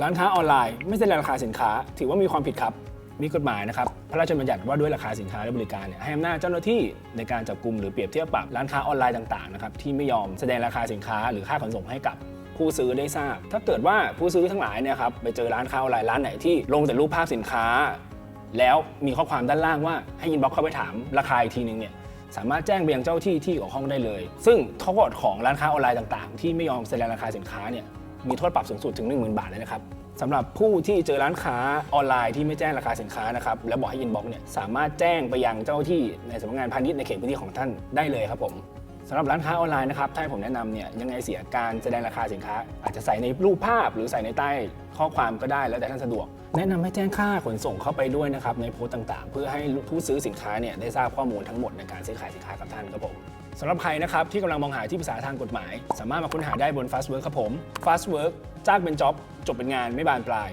ร้านค้าออนไลน์ไม่แสดงราคาสินค้า ถือว่ามีความผิดครับมีกฎหมายนะครับ พระราชบัญญัติว่าด้วยราคาสินค้าและบริการเนี่ยให้อำนาจเจ้าหน้าที่ในการจับกลุ่มหรือเปรียบเทียบปรับร้านค้าออนไลน์ต่างๆนะครับที่ไม่ยอมแสดงราคาสินค้าหรือค่าขนส่งให้กับผู้ซื้อได้ทราบ ถ้าเกิดว่าผู้ซื้อทั้งหลายเนี่ยครับไปเจอร้านค้าออนไลน์ร้านไหนที่ลงแต่รูปภาพสินค้า แล้วมีข้อความด้านล่างว่าให้อินบ็อกเข้าไปถามราคาอีกทีนึงเนี่ยสามารถแจ้งไปยังเจ้าที่ที่เกี่ยวข้องได้เลย ซึ่งโทษของร้านค้าออนไลน์ต่างๆ ที่ไม่ยอมแสดงราคาสินค้าเนี่ย มีโทษปรับสูงสุดถึง 10,000 บาทเลยนะครับสำหรับผู้ที่เจอร้านค้าออนไลน์ที่ไม่แจ้งราคาสินค้านะครับแล้วบอกให้อินบ็อกเนี่ยสามารถแจ้งไปยังเจ้าที่ในสำนักงานพาณิชย์ในเขตพื้นที่ของท่านได้เลยครับผมสำหรับร้านค้าออนไลน์นะครับถ้าผมแนะนำเนี่ยยังไงเสียการแสดงราคาสินค้า อาจจะใส่ในรูปภาพหรือใส่ในใต้ข้อความก็ได้แล้วแต่ท่านสะดวก แนะนำให้แจ้งค่าขนส่งเข้าไปด้วยนะครับในโพสต์ต่างๆ เพื่อให้ผู้ซื้อสินค้าเนี่ยได้ทราบข้อมูลทั้งหมดในการซื้อขายสินค้ากับท่านครับผม สำหรับใครนะครับที่กำลังมองหาที่ปรึกษาทางกฎหมาย สามารถมาค้นหาได้บน Fastwork ครับผม Fastwork จ้างเป็นจ็อบจบเป็นงานไม่บานปลาย